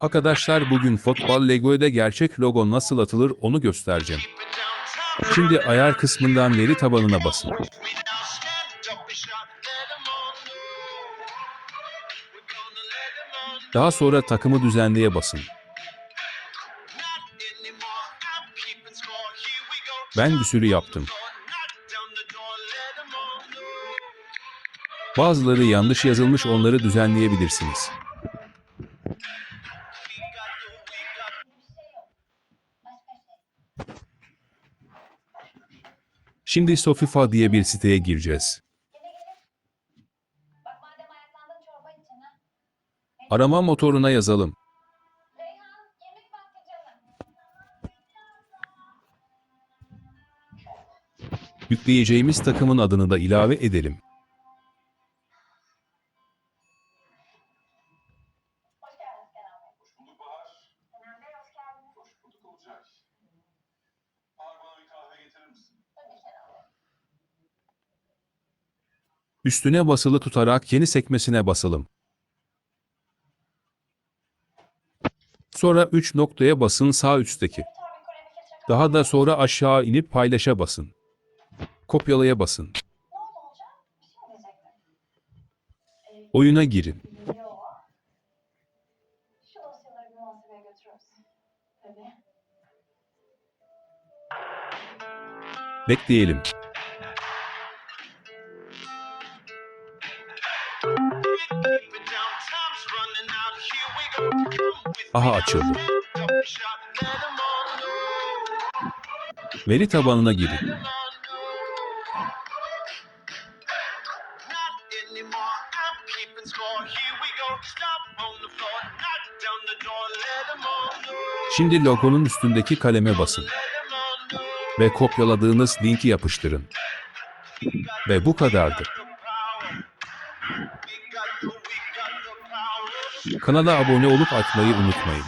Arkadaşlar bugün futbol Lego'da gerçek logo nasıl atılır onu göstereceğim. Şimdi ayar kısmından veri tabanına basın. Daha sonra takımı düzenleye basın. Ben bir sürü yaptım. Bazıları yanlış yazılmış onları düzenleyebilirsiniz. Şimdi Sofifa diye bir siteye gireceğiz. Arama motoruna yazalım. Yükleyeceğimiz takımın adını da ilave edelim. Üstüne basılı tutarak yeni sekmesine basalım. Sonra 3 noktaya basın sağ üstteki. Daha da sonra aşağı inip paylaşa basın. Kopyalaya basın. Oyuna girin. Yo. Aha açıldı. Veri tabanına girin. Şimdi logonun üstündeki kaleme basın ve kopyaladığınız linki yapıştırın. Ve bu kadardı. Kanala abone olup açmayı unutmayın.